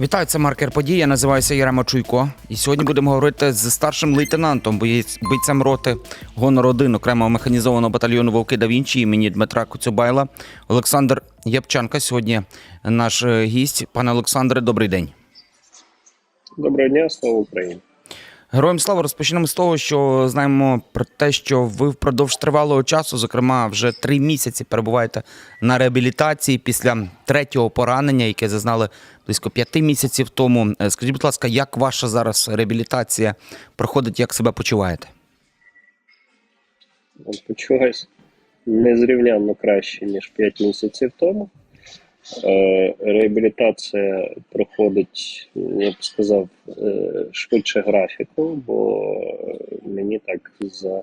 Вітаю, це маркер подій. Я називаюся Єрема Чуйко. І сьогодні будемо говорити з старшим лейтенантом, бойцем роти гонор 1 окремого механізованого батальйону Вовки да Вінчі імені Дмитра Коцюбайла. Олександр Ябчанка. Сьогодні наш е, гість. Пане Олександре, добрий день. Доброго дня, слава Україні. Героям слава розпочнемо з того, що знаємо про те, що ви впродовж тривалого часу, зокрема, вже три місяці перебуваєте на реабілітації після третього поранення, яке зазнали близько п'яти місяців тому. Е, Скажіть, будь ласка, як ваша зараз реабілітація проходить, як себе почуваєте? Почуваюсь незрівнянно краще, ніж 5 місяців тому. Е, Реабілітація проходить, я б сказав, е, швидше графіку, бо мені так за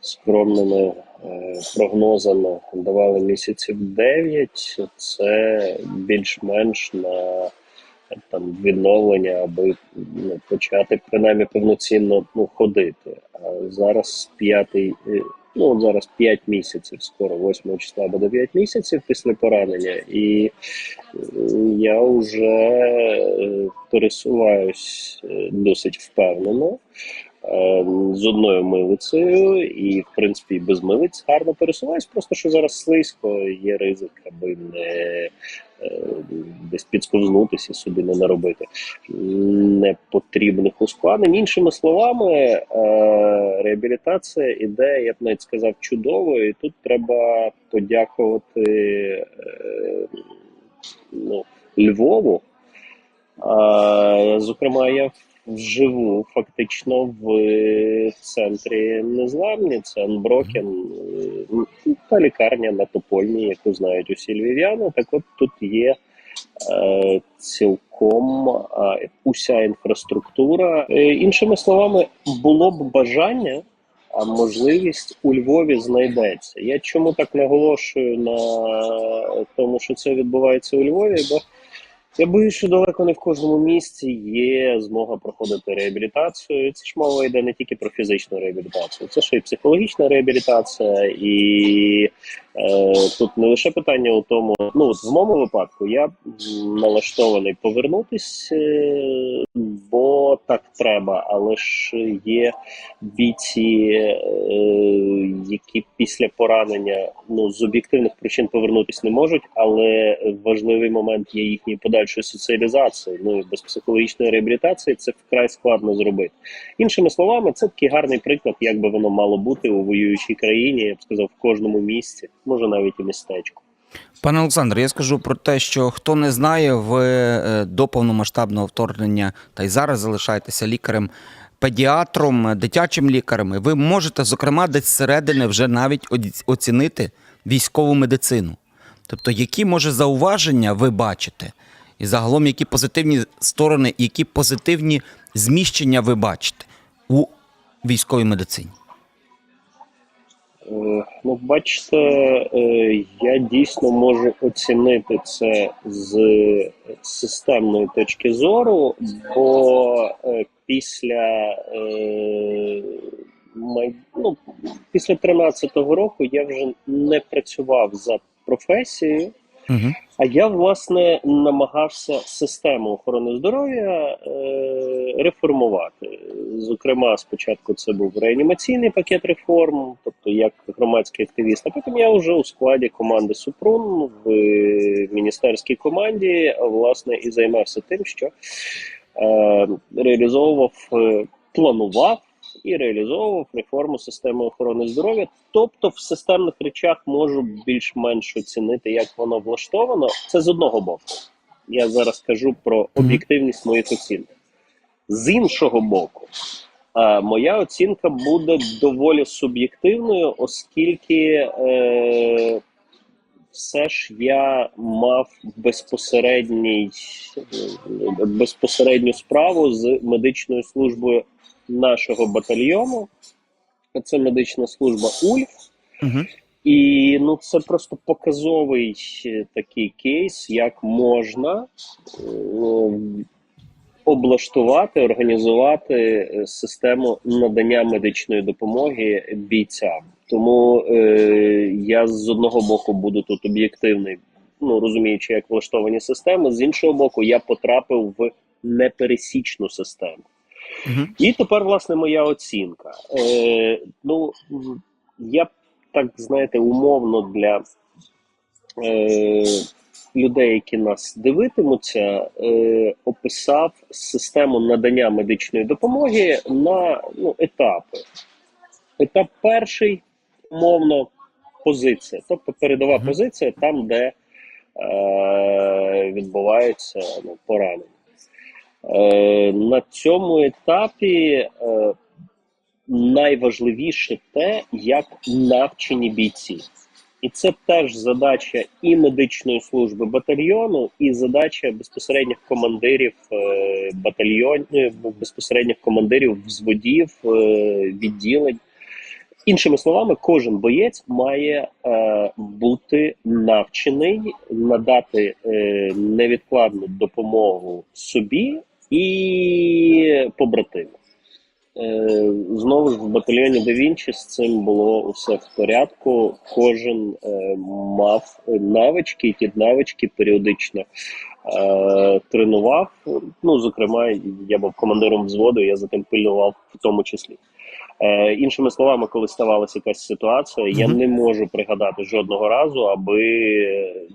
скромними е, прогнозами давали місяців 9. Це більш-менш на там відновлення, аби ну, почати принаймні повноцінно ну, ходити. А зараз п'ятий, е, ну зараз 5 місяців, скоро 8 числа буде 5 місяців після поранення, і е, я вже пересуваюсь досить впевнено. Е, З одною милицею, і в принципі без милиць гарно пересуваюсь, просто що зараз слизько, є ризик, аби не е, десь підсковзнутися, собі не наробити непотрібних ускладнень. Іншими словами, е, реабілітація іде, я б навіть сказав, чудово, і тут треба подякувати е, ну, Львову. Зокрема, я живу фактично в центрі Незламні, це Анброкен, е, та лікарня на Топольні, яку знають усі львів'яни. Так от тут є е, цілком е, уся інфраструктура. Е, іншими словами, було б бажання. А можливість у Львові знайдеться. Я чому так наголошую на тому, що це відбувається у Львові? Бо я боюсь, що далеко не в кожному місці є змога проходити реабілітацію. Це ж мова йде не тільки про фізичну реабілітацію, це ще й психологічна реабілітація, і тут не лише питання у тому, ну в моєму випадку я налаштований повернутись, е, бо так треба, але ж є бійці, е, які після поранення ну з об'єктивних причин повернутись не можуть, але важливий момент є їхньої подальшої соціалізації. Ну і без психологічної реабілітації це вкрай складно зробити. Іншими словами, це такий гарний приклад, як би воно мало бути у воюючій країні. Я б сказав, в кожному місці, може навіть і містечку. Пане Олександре, я скажу про те, що хто не знає, ви е, до повномасштабного вторгнення та й зараз залишаєтеся лікарем. Педіатром, дитячим лікарем, ви можете, зокрема, десь зсередини вже навіть оцінити військову медицину. Тобто, які може зауваження ви бачите, і загалом які позитивні сторони, які позитивні зміщення ви бачите у військовій медицині? Е, Ну, бачите, е, я дійсно можу оцінити це з системної точки зору, бо е, після, ну, після 13-го року я вже не працював за професією. А я власне намагався систему охорони здоров'я е, реформувати. Зокрема, спочатку це був реанімаційний пакет реформ, тобто як громадський активіст. А потім я вже у складі команди Супрун в міністерській команді власне і займався тим, що е, реалізовував, е, планував і реалізовував реформу системи охорони здоров'я. Тобто, в системних речах можу більш-менш оцінити, як воно влаштовано. Це з одного боку. Я зараз кажу про об'єктивність моїх оцінок. З іншого боку, е, моя оцінка буде доволі суб'єктивною, оскільки е, все ж я мав безпосередній, е, безпосередню справу з медичною службою нашого батальйону. Це медична служба УЛЬФ. Угу. І ну це просто показовий такий кейс, як можна е, облаштувати, організувати е, систему надання медичної допомоги бійцям. Тому е, я з одного боку буду тут об'єктивний ну розуміючи, як влаштовані системи. З іншого боку, я потрапив в непересічну систему. Мгм. І тепер, власне, моя оцінка. Е, ну, я б так знаєте, умовно для е, людей, які нас дивитимуться, е, описав систему надання медичної допомоги на ну, етапи. Етап перший, умовно, позиція, тобто передова Мгм. позиція там, де е, відбувається ну, поранення. Е, на цьому етапі е, найважливіше те, як навчені бійці. І це теж задача і медичної служби батальйону, і задача безпосередніх командирів е, батальйонів, безпосередніх командирів взводів, відділень. Іншими словами, кожен боєць має е, бути навчений надати е, невідкладну допомогу собі і побратиму. Е, знову ж в батальйоні Да Вінчі з цим було усе в порядку. Кожен е, мав навички, і ті навички періодично е, тренував. Ну, зокрема, я був командиром взводу, я за тим пильнував в тому числі. Е, іншими словами, коли ставалася якась ситуація, я не можу пригадати жодного разу, аби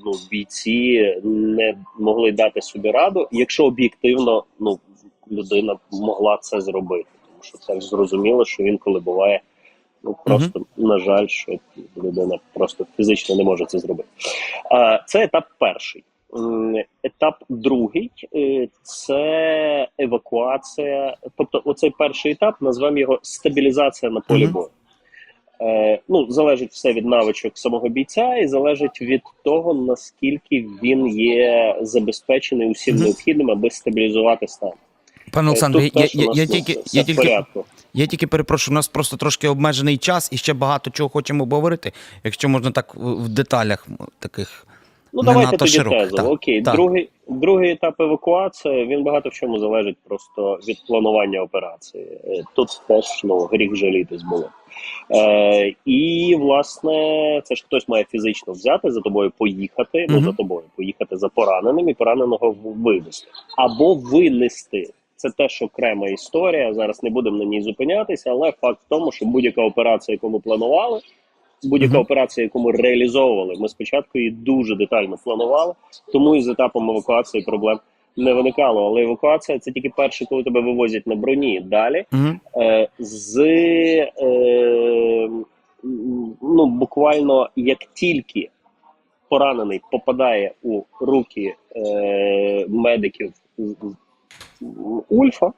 ну, бійці не могли дати собі раду, якщо об'єктивно ну, людина могла це зробити. Тому що це зрозуміло, що інколи буває ну просто на жаль, що людина просто фізично не може це зробити. А, Це етап перший. Етап другий е, це евакуація. Тобто, оцей перший етап назвемо його стабілізація на полі бою. Е, ну, залежить все від навичок самого бійця, і залежить від того, наскільки він є забезпечений усім необхідним, аби стабілізувати стан. Пане Е, Олександре, я, я, я ну, тільки, я тільки. Я тільки перепрошую, у нас просто трошки обмежений час і ще багато чого хочемо обговорити, якщо можна так в деталях таких. Ну, Не давайте тоді широкий, тезово. так, Окей, так. другий, другий етап евакуації він багато в чому залежить просто від планування операції. Е, Тут теж ну, гріх жалітись було. Е, і власне, це ж хтось має фізично взяти за тобою, поїхати. Ну за тобою, поїхати за пораненим і пораненого вивезти або винести. Це теж окрема історія. Зараз не будемо на ній зупинятися, але факт в тому, що будь-яка операція, яку ми планували, будь-яка операція, яку ми реалізовували, ми спочатку її дуже детально планували, тому і з етапом евакуації проблем не виникало. Але евакуація це тільки перше, коли тебе вивозять на броні. Далі е, з е, ну буквально як тільки поранений попадає у руки е, медиків Ульфа,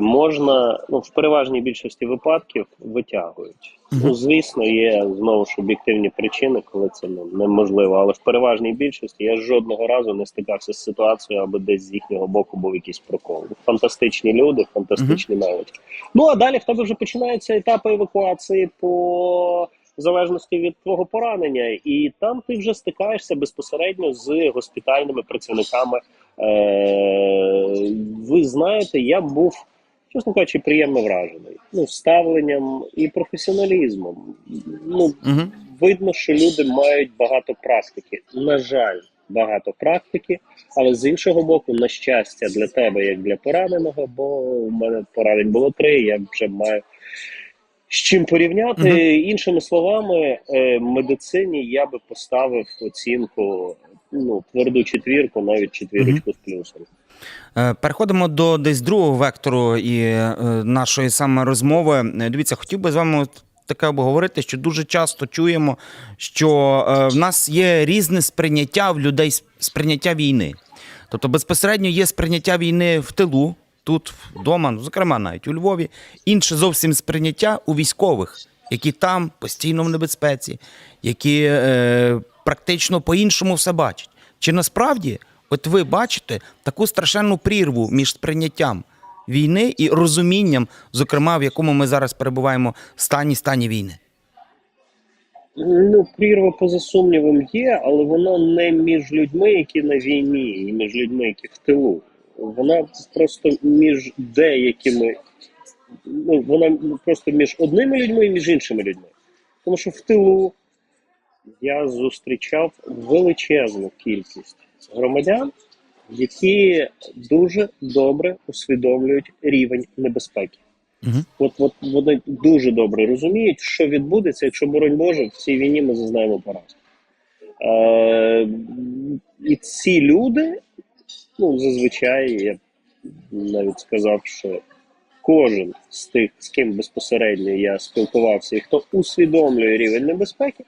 можна ну, в переважній більшості випадків витягують. Ну, звісно, є знову ж об'єктивні причини, коли це ну, неможливо. Але в переважній більшості я жодного разу не стикався з ситуацією, аби десь з їхнього боку був якийсь прокол. Фантастичні люди, фантастичні навички. Ну а далі в тебе вже починаються етапи евакуації по в залежності від твого поранення, і там ти вже стикаєшся безпосередньо з госпітальними працівниками. Е, ви знаєте, я був, чесно кажучи, приємно вражений. Ну, ставленням і професіоналізмом. Ну, Угу. видно, що люди мають багато практики. На жаль, багато практики, але з іншого боку, на щастя, для тебе, як для пораненого, бо у мене поранень було три, я вже маю. З чим порівняти, Мгм. іншими словами, е, медицині я би поставив оцінку ну, тверду четвірку, навіть четвірочку з плюсом. Е, Переходимо до десь другого вектору і е, нашої саме розмови. Дивіться, хотів би з вами таке обговорити, що дуже часто чуємо, що е, в нас є різне сприйняття в людей сприйняття війни. Тобто безпосередньо є сприйняття війни в тилу, тут вдома, ну, зокрема навіть у Львові, інше зовсім сприйняття у військових, які там постійно в небезпеці, які е, практично по-іншому все бачать. Чи насправді, от ви бачите таку страшенну прірву між сприйняттям війни і розумінням, зокрема, в якому ми зараз перебуваємо в стані стані війни? Ну, прірва поза сумнівом є, але вона не між людьми, які на війні, і між людьми, які в тилу. Вона просто між деякими, ну вона просто між одними людьми і між іншими людьми. Тому що в тилу я зустрічав величезну кількість громадян, які дуже добре усвідомлюють рівень небезпеки. Мгм. От, от вони дуже добре розуміють, що відбудеться, якщо, боронь Боже, в цій війні ми зазнаємо поразку. Е, і ці люди, ну, зазвичай, я б навіть сказав, що кожен з тих, з ким безпосередньо я спілкувався, і хто усвідомлює рівень небезпеки,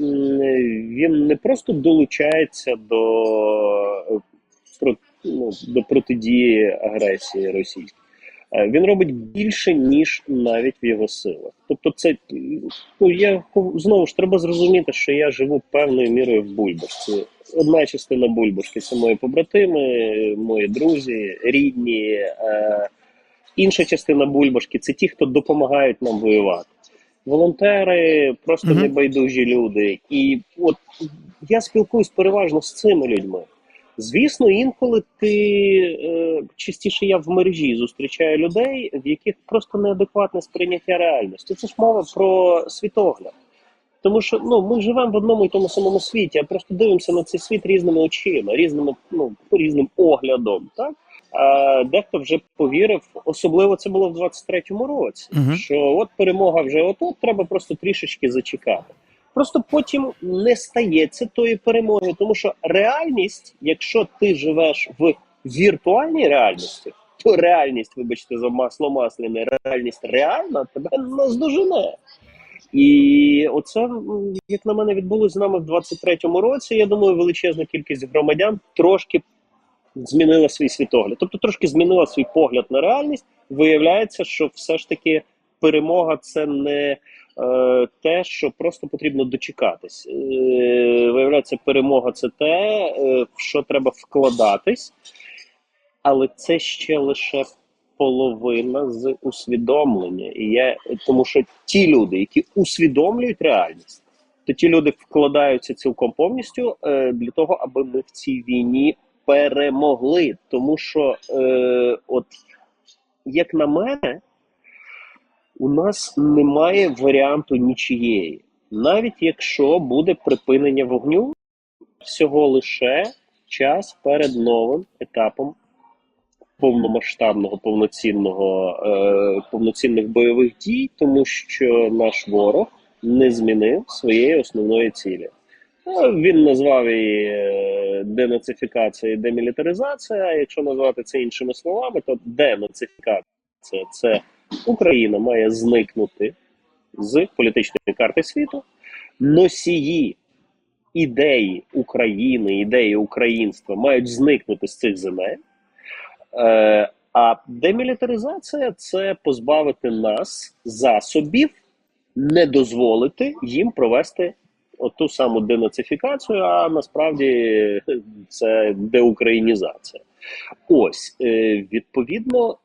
він не просто долучається до, ну, до протидії агресії російської. Е, Він робить більше, ніж навіть в його силах. Тобто, це ну я знову ж треба зрозуміти, що я живу певною мірою в бульбашці. Одна частина бульбашки це мої побратими, мої друзі, рідні. Е, інша частина бульбашки це ті, хто допомагають нам воювати. Волонтери, просто Мгм. небайдужі люди. І от я спілкуюсь переважно з цими людьми. Звісно, інколи ти е, частіше я в мережі зустрічаю людей, в яких просто неадекватне сприйняття реальності. Це ж мова про світогляд. Тому що ну ми живемо в одному і тому самому світі, а просто дивимося на цей світ різними очима, різними ну різним оглядом. Так а дехто вже повірив, особливо це було в 23-му році. Мгм. Що от перемога вже отут, треба просто трішечки зачекати. Просто потім не стається тої перемоги, тому що реальність, якщо ти живеш в віртуальній реальності, то реальність, вибачте, за масло масляне, реальність реальна тебе наздожене. І оце, як на мене, відбулося з нами в 23-му році. Я думаю, величезна кількість громадян трошки змінила свій світогляд. Тобто трошки змінила свій погляд на реальність. Виявляється, що все ж таки перемога це не е, те, що просто потрібно дочекатись. Е, виявляється, перемога це те, е, в що треба вкладатись, але це ще лише половина з усвідомлення. І я тому, що ті люди, які усвідомлюють реальність, то ті люди вкладаються цілком повністю е, для того, аби ми в цій війні перемогли. Тому що, е, от як на мене, у нас немає варіанту нічієї. Навіть якщо буде припинення вогню, всього лише час перед новим етапом повномасштабного, повноцінного, е, повноцінних бойових дій, тому що наш ворог не змінив своєї основної цілі. Е, Він назвав її е, денацифікація і демілітаризація. А якщо назвати це іншими словами, то денацифікація це Україна має зникнути з політичної карти світу. Носії ідеї України, ідеї українства мають зникнути з цих земель. Е, а демілітаризація це позбавити нас засобів, не дозволити їм провести оту саму денацифікацію, а насправді це деукраїнізація. Ось е, відповідно,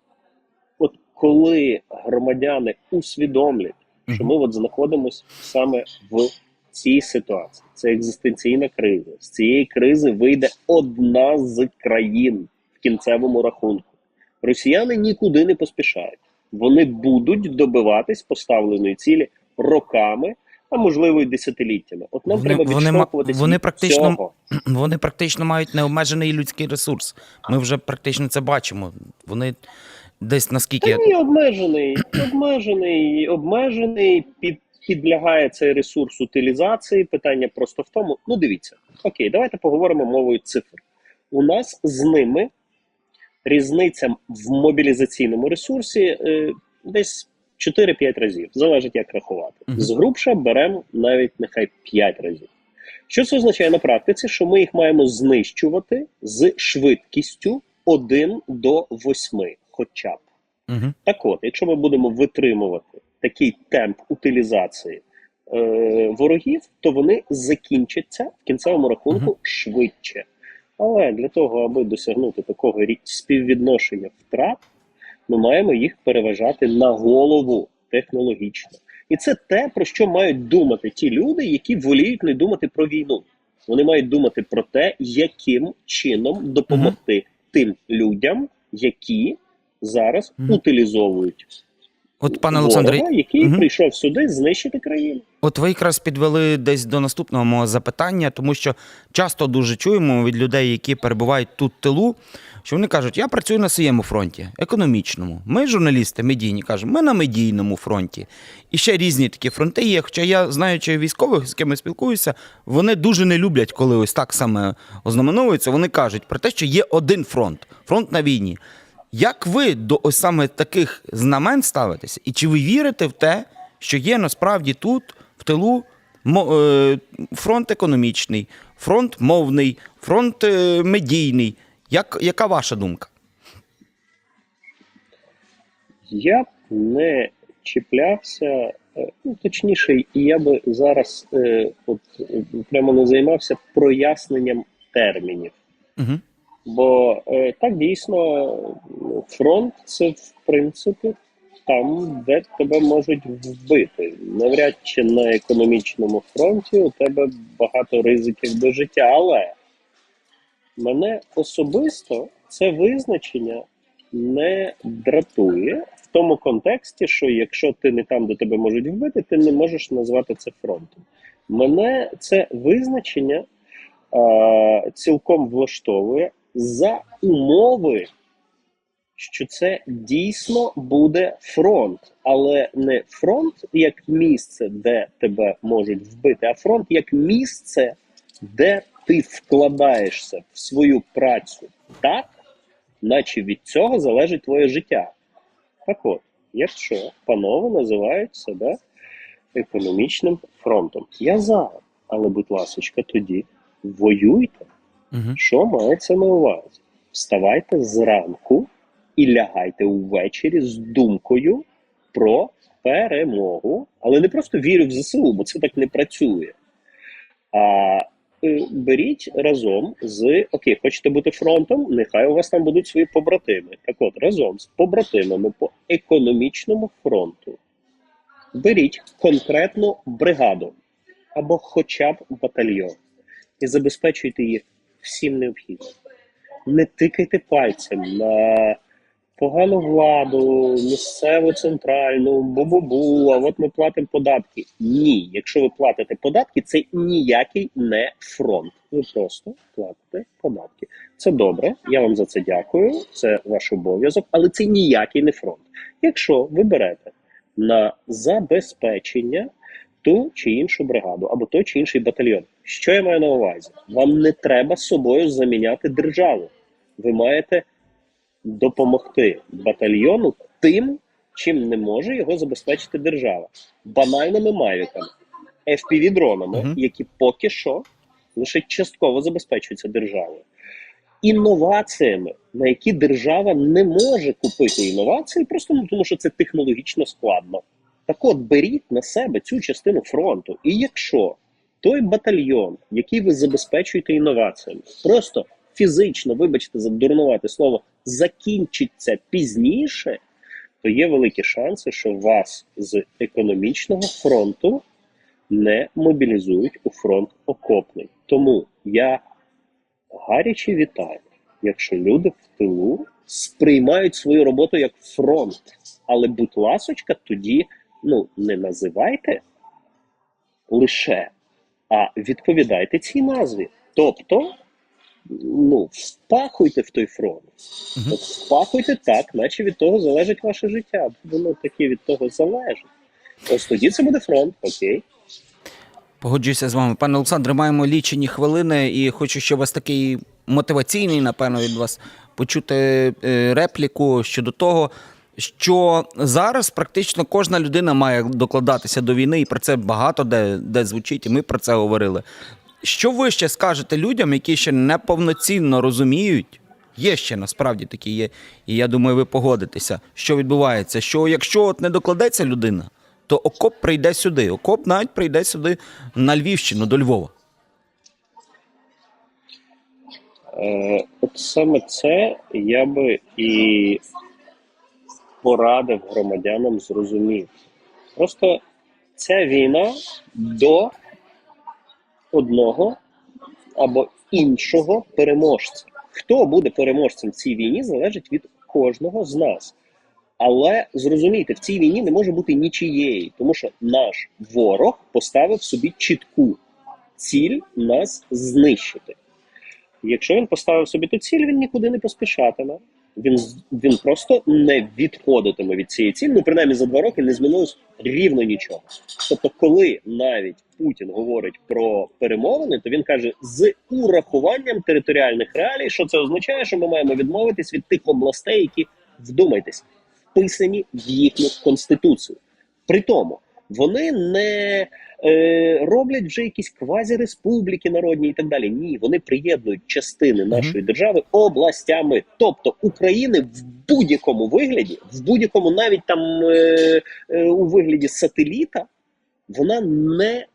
от коли громадяни усвідомлять, що ми от знаходимося саме в цій ситуації, це екзистенційна криза. З цієї кризи вийде одна з країн кінцевому рахунку. Росіяни нікуди не поспішають. Вони будуть добиватись поставленої цілі роками, а можливо й десятиліттями. От нам Вони- треба вони вони практично- цього. Вони практично мають необмежений людський ресурс. Ми вже практично це бачимо. Вони десь наскільки. Та ні, обмежений, обмежений, обмежений, під, підлягає цей ресурс утилізації. Питання просто в тому. Ну, дивіться, окей, давайте поговоримо мовою цифр. У нас з ними різниця в мобілізаційному ресурсі е, десь 4-5 разів. Залежить, як рахувати. З грубша беремо навіть нехай 5 разів. Що це означає на практиці? Що ми їх маємо знищувати з швидкістю 1 до 8, хоча б. Угу. Так от, якщо ми будемо витримувати такий темп утилізації е, ворогів, то вони закінчаться в кінцевому рахунку швидше. Але для того, аби досягнути такого співвідношення втрат, ми маємо їх переважати на голову технологічно. І це те, про що мають думати ті люди, які воліють не думати про війну. Вони мають думати про те, яким чином допомогти тим людям, які зараз Мгм. утилізовують От, пане Олександре, який Мгм. прийшов сюди знищити країну. От ви якраз підвели десь до наступного мого запитання, тому що часто дуже чуємо від людей, які перебувають тут в тилу, що вони кажуть, я працюю на своєму фронті, економічному. Ми, журналісти, медійні, кажемо, ми на медійному фронті. І ще різні такі фронти є. Хоча я, знаючи військових, з ким я спілкуюся, вони дуже не люблять, коли ось так саме ознаменовуються. Вони кажуть про те, що є один фронт фронт на війні. Як ви до ось саме таких знамен ставитеся? І чи ви вірите в те, що є насправді тут, в тилу, е, фронт економічний, фронт мовний, фронт е, медійний? Як, яка ваша думка? Я б не чіплявся, е, ну точніше, і я би зараз е, от прямо не займався проясненням термінів. Угу. Бо е, так дійсно фронт це в принципі там, де тебе можуть вбити. Навряд чи на економічному фронті у тебе багато ризиків до життя. Але мене особисто це визначення не дратує в тому контексті, що якщо ти не там, де тебе можуть вбити, ти не можеш назвати це фронтом. Мене це визначення цілком влаштовує за умови, що це дійсно буде фронт, але не фронт як місце, де тебе можуть вбити, а фронт як місце, де ти вкладаєшся в свою працю так, наче від цього залежить твоє життя. Так от, якщо панове називають себе економічним фронтом, я за, але, будь ласка, тоді воюйте. Що мається на увазі? Вставайте зранку і лягайте увечері з думкою про перемогу, але не просто вірю в ЗСУ, бо це так не працює. А е, беріть разом з окей, хочете бути фронтом, нехай у вас там будуть свої побратими. Так от, разом з побратимами по економічному фронту беріть конкретну бригаду або хоча б батальйон і забезпечуйте їх всім необхідним. Не тикайте пальцем на погану владу, місцеву центральну, бу-бу-бу, а от ми платимо податки. Ні, якщо ви платите податки, це ніякий не фронт. Ви просто платите податки. Це добре, я вам за це дякую. Це ваш обов'язок, але це ніякий не фронт. Якщо ви берете на забезпечення ту чи іншу бригаду або той чи інший батальйон. Що я маю на увазі? Вам не треба собою заміняти державу. Ви маєте допомогти батальйону тим, чим не може його забезпечити держава. Банальними мавіками, FPV-дронами, Мгм. які поки що лише частково забезпечуються державою. Інноваціями, на які держава не може купити інновації, просто ну, тому що це технологічно складно. Так от беріть на себе цю частину фронту. І якщо той батальйон, який ви забезпечуєте інноваціями, просто фізично, вибачте за дурнувате слово, закінчиться пізніше, то є великі шанси, що вас з економічного фронту не мобілізують у фронт окопний. Тому я гаряче вітаю, якщо люди в тилу сприймають свою роботу як фронт. Але, будь ласочка, тоді ну, не називайте лише, а відповідайте цій назві. Тобто, ну, впахуйте в той фронт. От впахуйте так, наче від того залежить ваше життя. Воно таке від того залежить. Ось тоді це буде фронт, окей. Погоджуюся з вами. Пане Олександре, маємо лічені хвилини, і хочу, щоб у вас такий мотиваційний, напевно, від вас почути е, репліку щодо того, що зараз практично кожна людина має докладатися до війни, і про це багато де, де звучить, і ми про це говорили. Що ви ще скажете людям, які ще неповноцінно розуміють? Є ще насправді такі є, і я думаю, ви погодитеся, що відбувається. Що якщо от не докладеться людина, то окоп прийде сюди. Окоп навіть прийде сюди на Львівщину, до Львова. Е, от саме це я би і порадив громадянам зрозуміти. Просто ця війна до одного або іншого переможця. Хто буде переможцем в цій війні, залежить від кожного з нас. Але зрозумійте, в цій війні не може бути нічієї, тому що наш ворог поставив собі чітку ціль нас знищити. Якщо він поставив собі ту ціль, він нікуди не поспішатиме. Він, він просто не відходитиме від цієї цілі. Ну, принаймні за два роки не змінилось рівно нічого. Тобто, коли навіть Путін говорить про перемовини, то він каже з урахуванням територіальних реалій, що це означає, що ми маємо відмовитись від тих областей, які вдумайтесь, вписані в їхню конституцію. При тому вони не е, роблять вже якісь квазіреспубліки народні і так далі. Ні, вони приєднують частини нашої держави областями, тобто України в будь-якому вигляді, в будь-якому навіть там е, е, у вигляді сателіта, вона не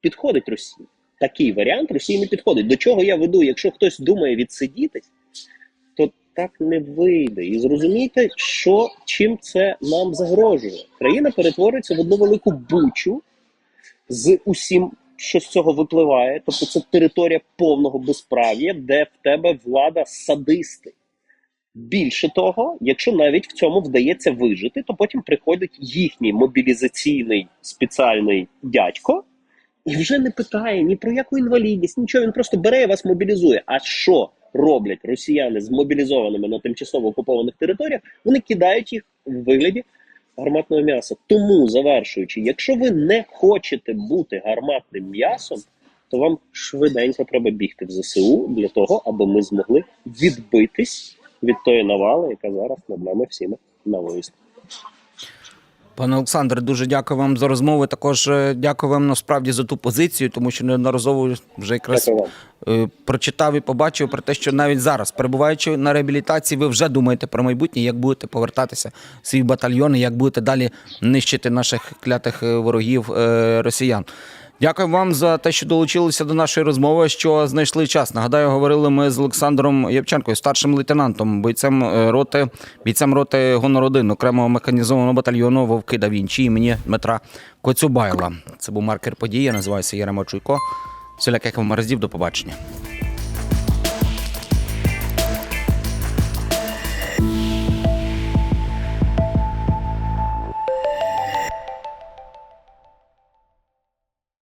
підходить Росії. Такий варіант Росії не підходить. До чого я веду? Якщо хтось думає відсидітись, так не вийде. І зрозумійте, що чим це нам загрожує. Країна перетворюється в одну велику бучу з усім, що з цього випливає. Тобто це територія повного безправ'я, де в тебе влада садисти. Більше того, якщо навіть в цьому вдається вижити, то потім приходить їхній мобілізаційний спеціальний дядько і вже не питає ні про яку інвалідність, нічого. Він просто бере і вас мобілізує. А що роблять росіяни з мобілізованими на тимчасово окупованих територіях? Вони кидають їх в вигляді гарматного м'яса. Тому завершуючи, якщо ви не хочете бути гарматним м'ясом, то вам швиденько треба бігти в ЗСУ для того, аби ми змогли відбитись від тої навали, яка зараз над нами всіми нависла. Пане Олександре, дуже дякую вам за розмову. Також е, дякую вам насправді за ту позицію, тому що неодноразово вже якраз е, прочитав і побачив про те, що навіть зараз, перебуваючи на реабілітації, ви вже думаєте про майбутнє, як будете повертатися в свій батальйон, як будете далі нищити наших клятих е, ворогів росіян. Дякую вам за те, що долучилися до нашої розмови, що знайшли час. Нагадаю, говорили ми з Олександром Євченкою, старшим лейтенантом, бойцем е, роти, бійцем роти гонор 1 окремого механізованого батальйону Вовки да Вінчі імені Дмитра Коцюбайла. Це був маркер події. Я називаюся Ярема Чуйко. Всіляких вам разів. До побачення.